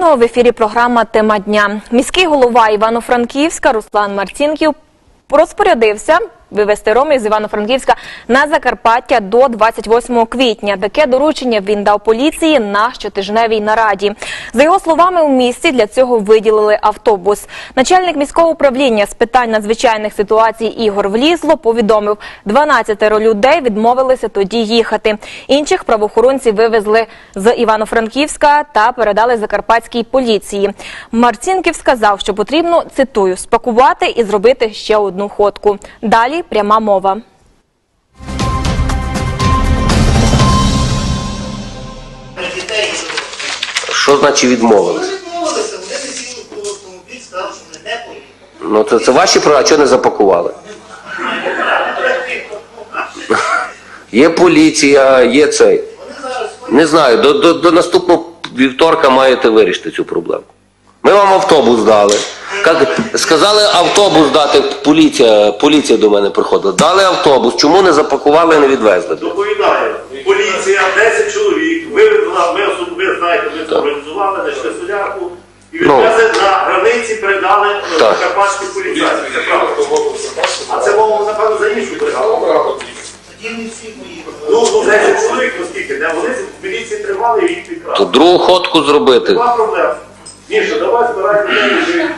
Традиційно в ефірі програма Тема дня. Міський голова Івано-Франківська Руслан Марцінків розпорядився вивезти ромів з Івано-Франківська на Закарпаття до 28 квітня. Таке доручення він дав поліції на щотижневій нараді. За його словами, у місті для цього виділили автобус. Начальник міського управління з питань надзвичайних ситуацій Ігор Влізло повідомив, 12 людей відмовилися тоді їхати. Інших правоохоронці вивезли з Івано-Франківська та передали закарпатській поліції. Марцінків сказав, що потрібно цитую спакувати і зробити ще одну ходку. Далі пряма мова. Що значить відмовилися, вони не сіли в автомобіль, сказали, що вони. Ну це, це ваші права, а чого не запакували? Є поліція, є цей. Не знаю, до, до, до наступного вівторка маєте вирішити цю проблему. Ми вам автобус дали. Как, сказали автобус дати, поліція, поліція до мене приходила. Дали автобус, чому не запакували і не відвезли? Доповідаю, поліція, 10 чоловік, вивезла, ми особисто, ви знаєте, ми це організували, знайшли солярку, і Ну. відвезли на границі, передали е, Так. карпатській. Це правда. А це мова, напевно, за іншу бригаду. Ну, ну, 10 чоловік, оскільки, не вони в міліції тримали і їх То другу ходку зробити. Нема проблем. Міша, давай збирай вже їх.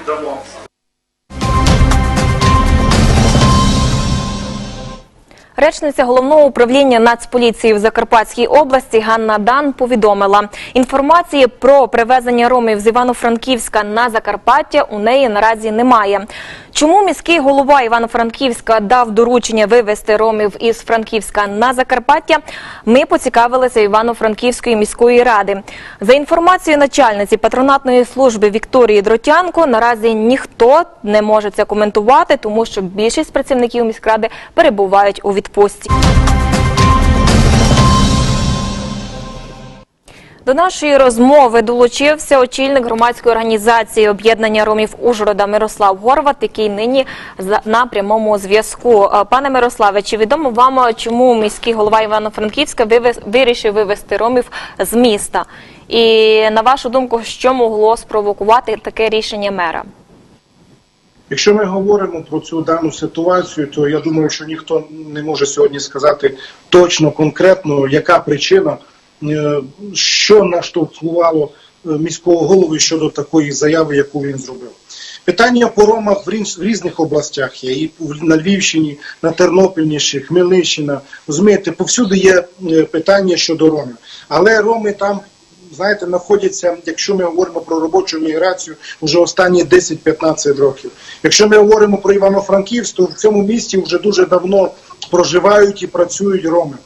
Речниця головного управління Нацполіції в Закарпатській області Ганна Дан повідомила, інформації про привезення ромів з Івано-Франківська на Закарпаття у неї наразі немає. Чому міський голова Івано-Франківська дав доручення вивезти ромів із Франківська на Закарпаття? Ми поцікавилися Івано-Франківської міської ради. За інформацією начальниці патронатної служби Вікторії Дротянко, наразі ніхто не може це коментувати, тому що більшість працівників міськради перебувають у відпустці. До нашої розмови долучився очільник громадської організації об'єднання ромів Ужгорода Мирослав Горват, який нині на прямому зв'язку. Е, Пане Мирославе, чи відомо вам, чому міський голова Івано-Франківська вирішив вивезти ромів з міста? І на вашу думку, що могло спровокувати таке рішення мера? Якщо ми говоримо про цю дану ситуацію, то я думаю, що ніхто не може сьогодні сказати точно конкретно, яка причина, е, що наштовхувало е, міського голову щодо такої заяви, яку він зробив. Питання по ромах в різ- різних областях є, і на Львівщині, на Тернопільщині, Хмельниччина. Розумієте, повсюди є е, питання щодо ромів. Але роми там знаєте, знаходяться, якщо ми говоримо про робочу міграцію, вже останні 10-15 років. Якщо ми говоримо про Івано-Франківськ, то в цьому місті вже дуже давно проживають і працюють роми.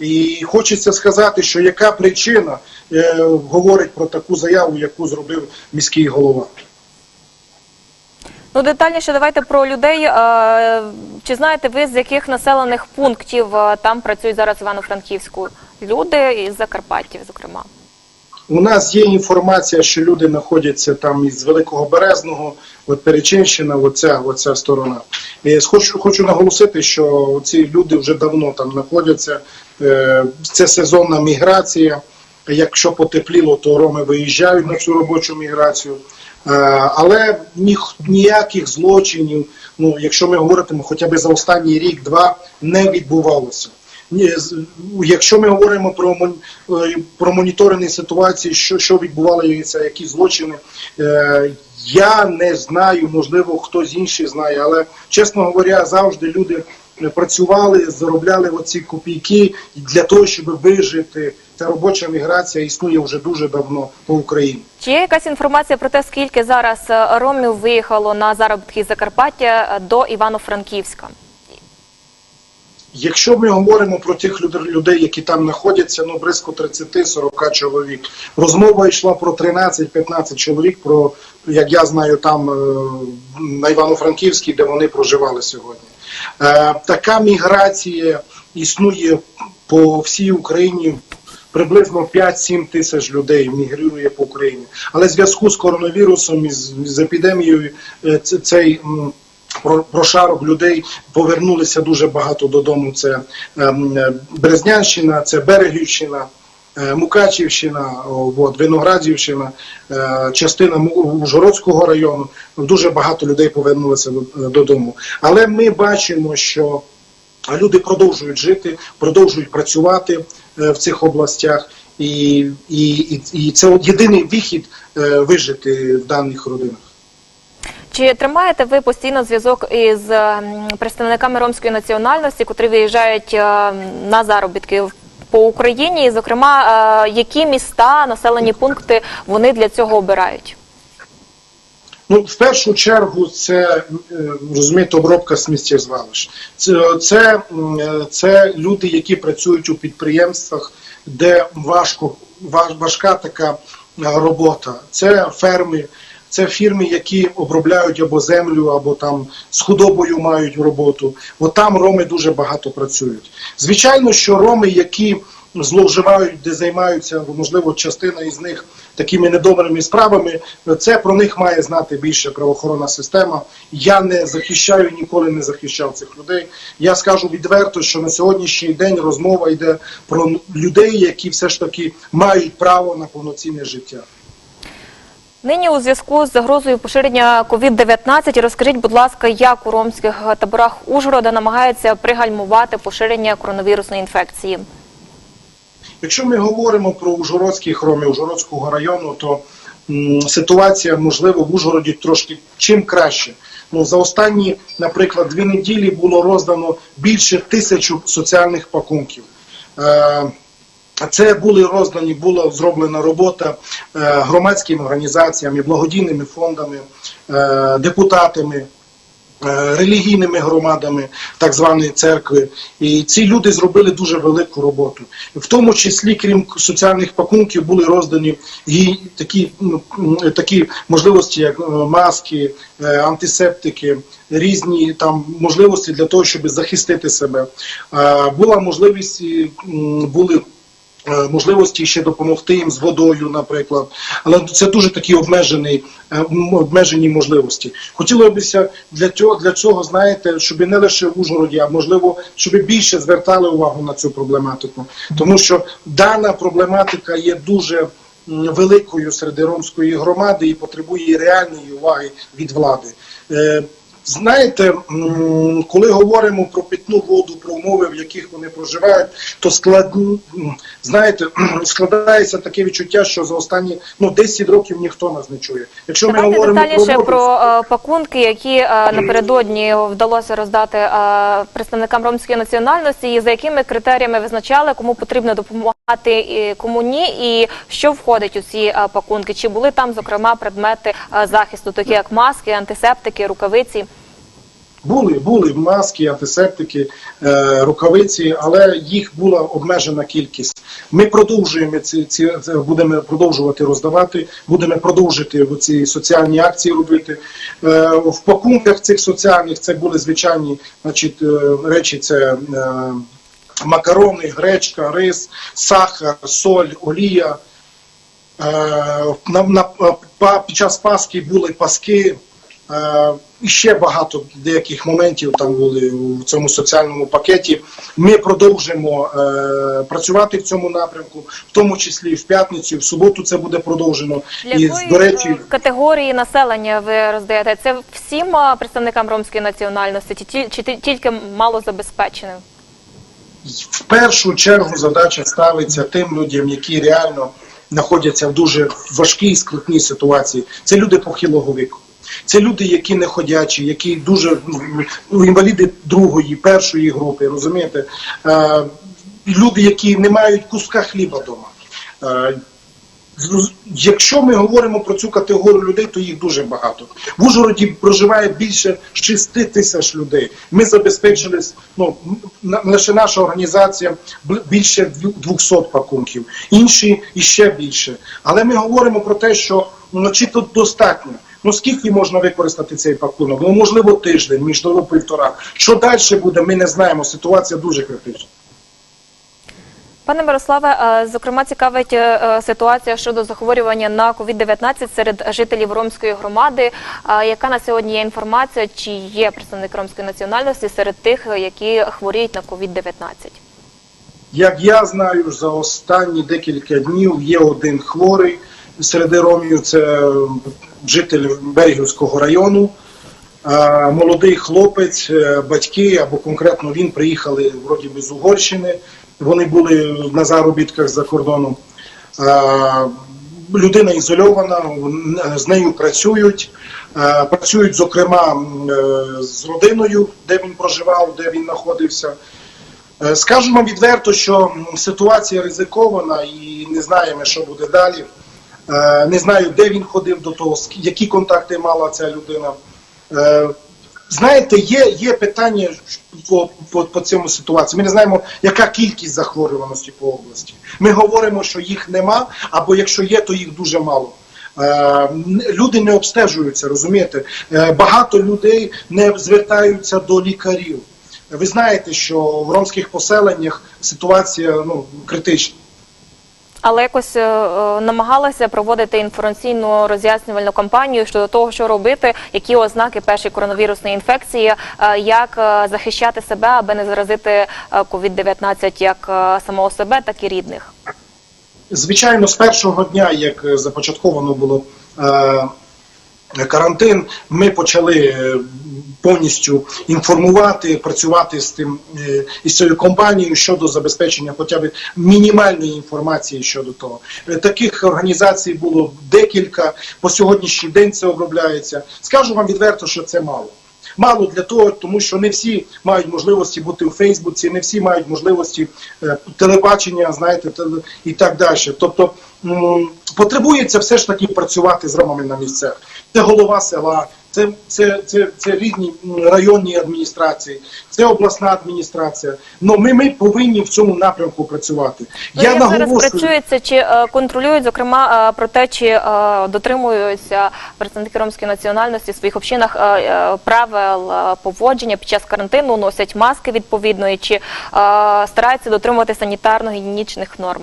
І хочеться сказати, що яка причина е, говорить про таку заяву, яку зробив міський голова. Ну, детальніше давайте про людей. Е, Чи знаєте ви, з яких населених пунктів е, там працюють зараз Івано-Франківську люди із Закарпаттів, зокрема? У нас є інформація, що люди знаходяться там із Великого Березного, от Перечинщина, оця, оця сторона. І хочу, хочу наголосити, що ці люди вже давно там знаходяться. Е, Це сезонна міграція. Якщо потепліло, то роми виїжджають на цю робочу міграцію. Е, Але ніяких злочинів, ну якщо ми говоримо хоча б за останній рік-два, не відбувалося. Якщо ми говоримо про е, про моніторинг ситуації, що, що відбувалося, які злочини, е, я не знаю, можливо, хтось інший знає, але чесно говоря, завжди люди працювали, заробляли оці копійки для того, щоб вижити. Ця робоча міграція існує вже дуже давно по Україні. Чи є якась інформація про те, скільки зараз е, ромів виїхало на заробітки Закарпаття до Івано-Франківська? Якщо ми говоримо про тих люд- людей, які там знаходяться, ну близько 30-40 чоловік. Розмова йшла про 13-15 чоловік, про як я знаю, там е, на Івано-Франківській, де вони проживали сьогодні. Е, така міграція існує по всій Україні. Приблизно 5-7 тисяч людей мігрує по Україні. Але в зв'язку з коронавірусом і з, епідемією е, цей прошарок людей повернулися дуже багато додому. Це ем, е, Березнянщина, це Берегівщина, е, Мукачівщина, от, Виноградівщина, е, частина Ужгородського району. Дуже багато людей повернулися додому. Але ми бачимо, що люди продовжують жити, продовжують працювати в цих областях, і, і, і, це от єдиний вихід вижити в даних родинах. Чи тримаєте ви постійно зв'язок із ем, представниками ромської національності, котрі виїжджають е, на заробітки по Україні? І, зокрема, е, які міста, населені пункти вони для цього обирають? Ну, в першу чергу, це е, розумієте, обробка сміттєзвалищ. Це, це, е, це люди, які працюють у підприємствах, де важко, ва- важка така робота. Це ферми, це фірми, які обробляють або землю, або там з худобою мають роботу. От там роми дуже багато працюють. Звичайно, що роми, які зловживають, де займаються, можливо, частина із них такими недобрими справами, це про них має знати більше правоохоронна система. Я не захищаю, ніколи не захищав цих людей. Я скажу відверто, що на сьогоднішній день розмова йде про людей, які все ж таки мають право на повноцінне життя. Нині у зв'язку з загрозою поширення COVID-19 розкажіть, будь ласка, як у ромських таборах Ужгорода намагаються пригальмувати поширення коронавірусної інфекції? Якщо ми говоримо про Ужгородські хроми Ужгородського району, то ситуація, можливо, в Ужгороді трошки чим краще. Ну, за останні, наприклад, дві неділі було роздано більше тисячу соціальних пакунків. Е, це були роздані, була зроблена робота е, громадськими організаціями, благодійними фондами, е, депутатами, е, релігійними громадами так званої церкви. І ці люди зробили дуже велику роботу. В тому числі, крім соціальних пакунків, були роздані такі, ну, такі можливості, як маски, антисептики, різні там можливості для того, щоб захистити себе. Була можливість, були можливості ще допомогти їм з водою, наприклад. Але це дуже такі обмежені, е, обмежені можливості. Хотілося б для цього, для цього, знаєте, щоб не лише в Ужгороді, а можливо, щоб більше звертали увагу на цю проблематику. Тому що дана проблематика є дуже великою серед ромської громади і потребує реальної уваги від влади. Знаєте, коли говоримо про питну воду, про умови, в яких вони проживають, то склад... знаєте, складається таке відчуття, що за останні ну 10 років ніхто нас не чує. Якщо ми Давайте говоримо детальніше воду, про е, пакунки, які е, напередодні вдалося роздати е, представникам ромської національності, і за якими критеріями визначали, кому потрібно допомагати, і кому ні, і що входить у ці пакунки. Чи були там, зокрема, предмети захисту, такі як маски, антисептики, рукавиці? Були, були маски, антисептики, е, рукавиці, але їх була обмежена кількість. Ми продовжуємо ці, ці будемо продовжувати роздавати, будемо продовжити ці соціальні акції робити. Е, в пакунках цих соціальних це були звичайні значить, е, речі. Це макарони, гречка, рис, сахар, соль, олія. На, під час Пасхи були паски. Е, і ще багато деяких моментів там були в цьому соціальному пакеті. Ми продовжимо е, працювати в цьому напрямку, в тому числі в п'ятницю, в суботу це буде продовжено. Для І до речі, е, категорії населення ви роздаєте? Це всім е, представникам ромської національності, чи, ті- чи тільки малозабезпеченим? в першу чергу задача ставиться тим людям, які реально знаходяться в дуже важкій скрутній ситуації. Це люди похилого віку. Це люди, які не ходячі, які дуже ну, інваліди другої, першої групи, розумієте? Е, люди, які не мають куска хліба вдома. Е, Якщо ми говоримо про цю категорію людей, то їх дуже багато. В Ужгороді проживає більше 6 тисяч людей. Ми забезпечили, ну, лише наша організація більше 200 пакунків, інші іще більше. Але ми говоримо про те, що ну, чи тут достатньо. Ну скільки можна використати цей пакунок? Ну можливо тиждень, можливо півтора. Що далі буде, ми не знаємо. Ситуація дуже критична. Пане Мирославе, е, зокрема, цікавить е, е, ситуація щодо захворювання на COVID-19 серед жителів ромської громади. Яка на сьогодні є інформація, чи є представник ромської національності серед тих, які хворіють на COVID-19? Як я знаю, за останні декілька днів є один хворий серед ромів, це житель Берегівського району. Молодий хлопець, е, батьки або конкретно він приїхали вроді би з Угорщини. Вони були на заробітках за кордоном. Людина ізольована, з нею працюють. Працюють, зокрема, е, з родиною, де він проживав, де він знаходився. Е, Скажемо відверто, що ситуація ризикована і не знаємо, що буде далі. Е, Не знаю, де він ходив до того, які контакти мала ця людина. Е, Знаєте, є, є питання по, по, по цьому ситуації. Ми не знаємо, яка кількість захворюваності по області. Ми говоримо, що їх нема, або якщо є, то їх дуже мало. Е, Люди не обстежуються, розумієте? Багато людей не звертаються до лікарів. Ви знаєте, що в ромських поселеннях ситуація ну, критична. Але якось е, е, намагалася проводити інформаційну роз'яснювальну кампанію щодо того, що робити, які ознаки першої коронавірусної інфекції, е, як захищати себе, аби не заразити е, COVID-19 як самого себе, так і рідних. Звичайно, з першого дня, як започатковано було карантин, ми почали е, повністю інформувати, працювати з тим е, із цією компанією щодо забезпечення хоча б мінімальної інформації щодо того. Е, Таких організацій було декілька. По сьогоднішній день це обробляється. Скажу вам відверто, що це мало. Мало для того, тому що не всі мають можливості бути у Фейсбуці, не всі мають можливості е, телебачення, знаєте, і так далі. Тобто потребується все ж таки працювати з ромами на місцях. Це голова села, це, це, це, це різні районні адміністрації, це обласна адміністрація. Ну ми, ми повинні в цьому напрямку працювати. Ну, як зараз працюється, чи е, контролюють, зокрема, е, про те, чи е, дотримуються представники ромської національності в своїх общинах е, е, правил е, поводження під час карантину, носять маски відповідно, чи е, стараються дотримувати санітарно-гігієнічних норм?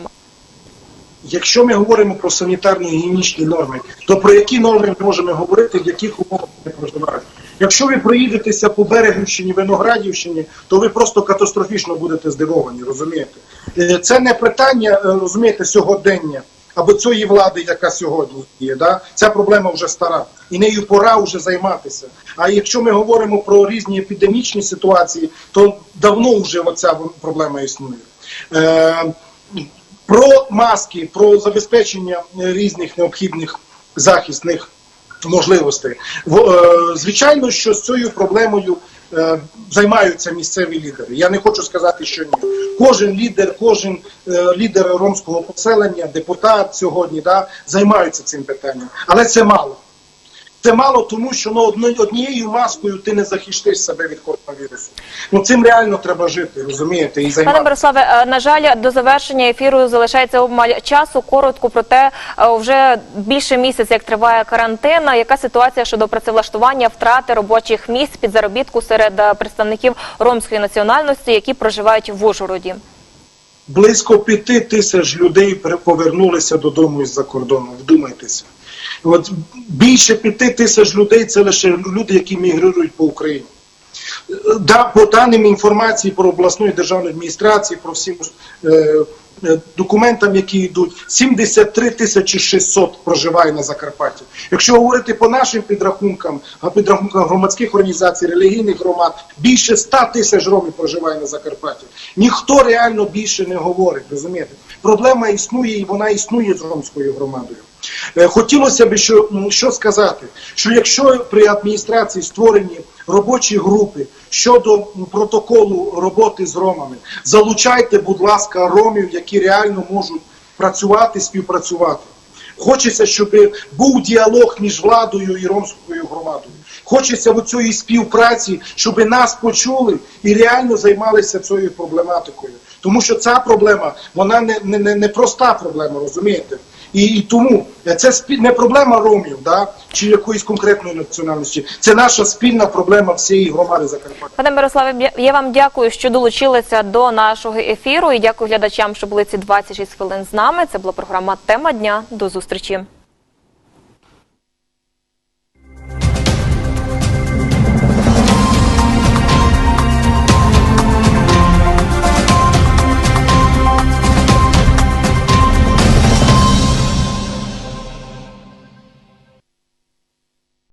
Якщо ми говоримо про санітарно-гігієнічні норми, то про які норми ми можемо говорити, в яких умовах ми проживаємо? Якщо ви проїдетеся по Берегівщині, Виноградівщині, то ви просто катастрофічно будете здивовані, розумієте? Е, Це не питання, е, розумієте, сьогодення або цієї влади, яка сьогодні є. Да? Ця проблема вже стара, і нею пора вже займатися. А якщо ми говоримо про різні епідемічні ситуації, то давно вже оця проблема існує. Про маски, про забезпечення е, різних необхідних захисних можливостей. Е, Звичайно, що з цією проблемою е, займаються місцеві лідери. Я не хочу сказати, що ні. Кожен лідер, кожен лідер ромського поселення, депутат сьогодні, да, займаються цим питанням. Але це мало. Це мало, тому що ну, однією маскою ти не захистиш себе від коронавірусу. Ну цим реально треба жити, розумієте, і Пане займатися. Бориславе, е, на жаль, до завершення ефіру залишається обмаль часу. Коротко про те, е, вже більше місяця, як триває карантин. Яка ситуація щодо працевлаштування, втрати робочих місць під заробітку серед е, представників ромської національності, які проживають в Ужгороді? Близько п'яти тисяч людей повернулися додому із-за кордону. Вдумайтеся. От більше п'яти тисяч людей це лише люди, які мігрирують по Україні. Да, по даним інформації про обласної державної адміністрації, про всім е, е, документам, які йдуть, 73 тисячі 600 проживає на Закарпатті. Якщо говорити по нашим підрахункам, а підрахункам громадських організацій, релігійних громад, більше 100 тисяч ромів проживає на Закарпатті. Ніхто реально більше не говорить, розумієте? Проблема існує і вона існує з ромською громадою. Е, Хотілося б що, що сказати, що якщо при адміністрації створені робочі групи щодо протоколу роботи з ромами, залучайте, будь ласка, ромів, які реально можуть працювати, співпрацювати. Хочеться, щоб був діалог між владою і ромською громадою. Хочеться в цієї співпраці, щоб нас почули і реально займалися цією проблематикою. Тому що ця проблема, вона не, не, не проста проблема, розумієте? І, і тому це спі- не проблема ромів, да, чи якоїсь конкретної національності. Це наша спільна проблема всієї громади Закарпаття. Пане Мирославе, я вам дякую, що долучилися до нашого ефіру. І дякую глядачам, що були ці 26 хвилин з нами. Це була програма Тема дня. До зустрічі.